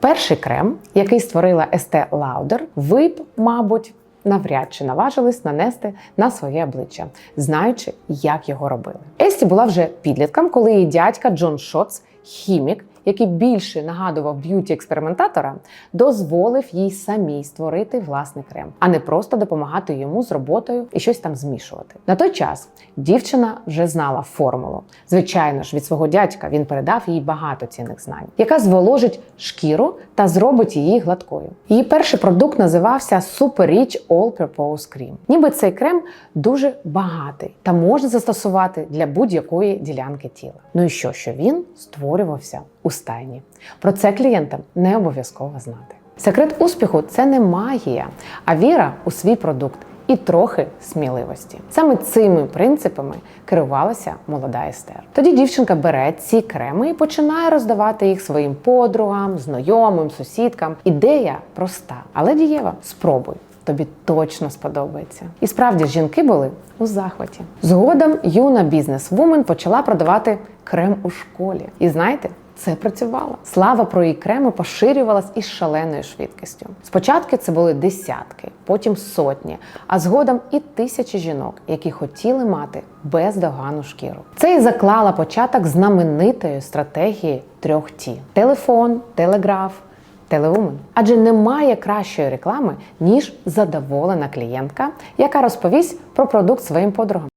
Перший крем, який створила Есте Лаудер, ви б, мабуть, навряд чи наважились нанести на своє обличчя, знаючи, як його робили. Есті була вже підлітком, коли її дядька Джон Шоц, хімік, який більше нагадував б'юті експериментатора, дозволив їй самій створити власний крем, а не просто допомагати йому з роботою і щось там змішувати. На той час дівчина вже знала формулу. Звичайно ж, від свого дядька він передав їй багато цінних знань, яка зволожить шкіру та зробить її гладкою. Її перший продукт називався Super Rich All Purpose Cream. Ніби цей крем дуже багатий та можна застосувати для будь-якої ділянки тіла. Ну і що, що він створювався у стайні. Про це клієнтам не обов'язково знати. Секрет успіху це не магія, а віра у свій продукт і трохи сміливості. Саме цими принципами керувалася молода Естер. Тоді дівчинка бере ці креми і починає роздавати їх своїм подругам, знайомим, сусідкам. Ідея проста, але дієва. Спробуй. Тобі точно сподобається. І справді жінки були у захваті. Згодом юна бізнес-вумен почала продавати крем у школі. І знаєте, це працювало. Слава про її креми поширювалась із шаленою швидкістю. Спочатку це були десятки, потім сотні, а згодом і тисячі жінок, які хотіли мати бездоганну шкіру. Це і заклала початок знаменитої стратегії трьох ті: телефон, телеграф. Телеумен. Адже немає кращої реклами, ніж задоволена клієнтка, яка розповість про продукт своїм подругам.